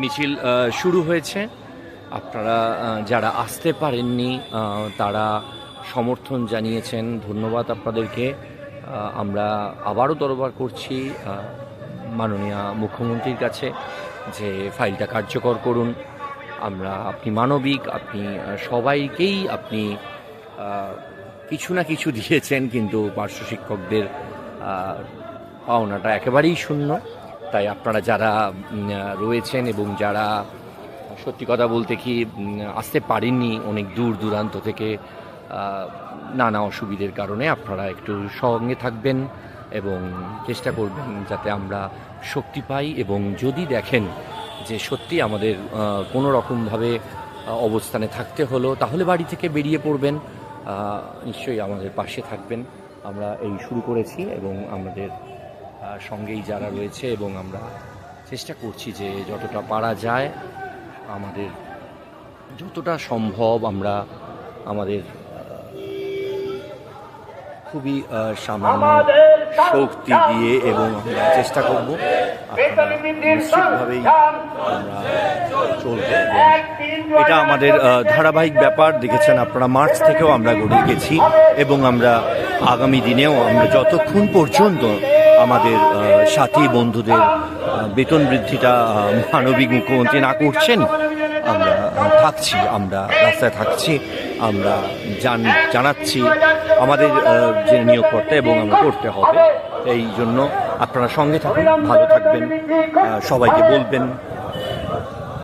মিছিল শুরু হয়েছে। আপনারা যারা আসতে পারেননি তারা সমর্থন জানিয়েছেন। ধন্যবাদ আপনাদেরকে। আমরা আবারও দরবার করছি মাননীয় মুখ্যমন্ত্রীর কাছে যে ফাইলটা কার্যকর করুন। আমরা, আপনি মানবিক, আপনি সবাইকেই আপনি কিছু না কিছু দিয়েছেন, কিন্তু পার্শ্ব শিক্ষকদের পাওনাটা একেবারেই শূন্য। তাই আপনারা যারা রয়েছেন এবং যারা সত্যি কথা বলতে কি আসতে পারেননি অনেক দূর দূরান্ত থেকে নানা অসুবিধের কারণে আপনারা একটু সঙ্গে থাকবেন এবং চেষ্টা করবেন যাতে আমরা শক্তি পাই এবং যদি দেখেন যে সত্যি আমাদের কোনো রকমভাবে অবস্থানে থাকতে হলো, তাহলে বাড়ি থেকে বেরিয়ে পড়বেন। নিশ্চয়ই আমাদের পাশে থাকবেন। আমরা এই শুরু করেছি এবং আমাদের সঙ্গেই যারা রয়েছে এবং আমরা চেষ্টা করছি যে যতটা পারা যায় আমাদের যতটা সম্ভব আমরা আমাদের খুবই সামান্য শক্তি দিয়ে এবং আমরা চেষ্টা করব আপনারা নিশ্চিতভাবেই আমরা চলবে। এটা আমাদের ধারাবাহিক ব্যাপার দেখেছেন আপনারা মার্চ থেকেও আমরা গড়িয়ে গেছি এবং আমরা আগামী দিনেও আমরা যতক্ষণ পর্যন্ত আমাদের সাথী বন্ধুদের বেতন বৃদ্ধিটা মানবিক মুখ্যমন্ত্রী না করছেন, আমরা থাকছি, আমরা রাস্তায় থাকছি, আমরা জান, জানাচ্ছি আমাদের যে যে নিয়োগকর্তা এবং আমরা করতে হবে। এই জন্য আপনারা সঙ্গে থাকুন, ভালো থাকবেন সবাইকে বলবেন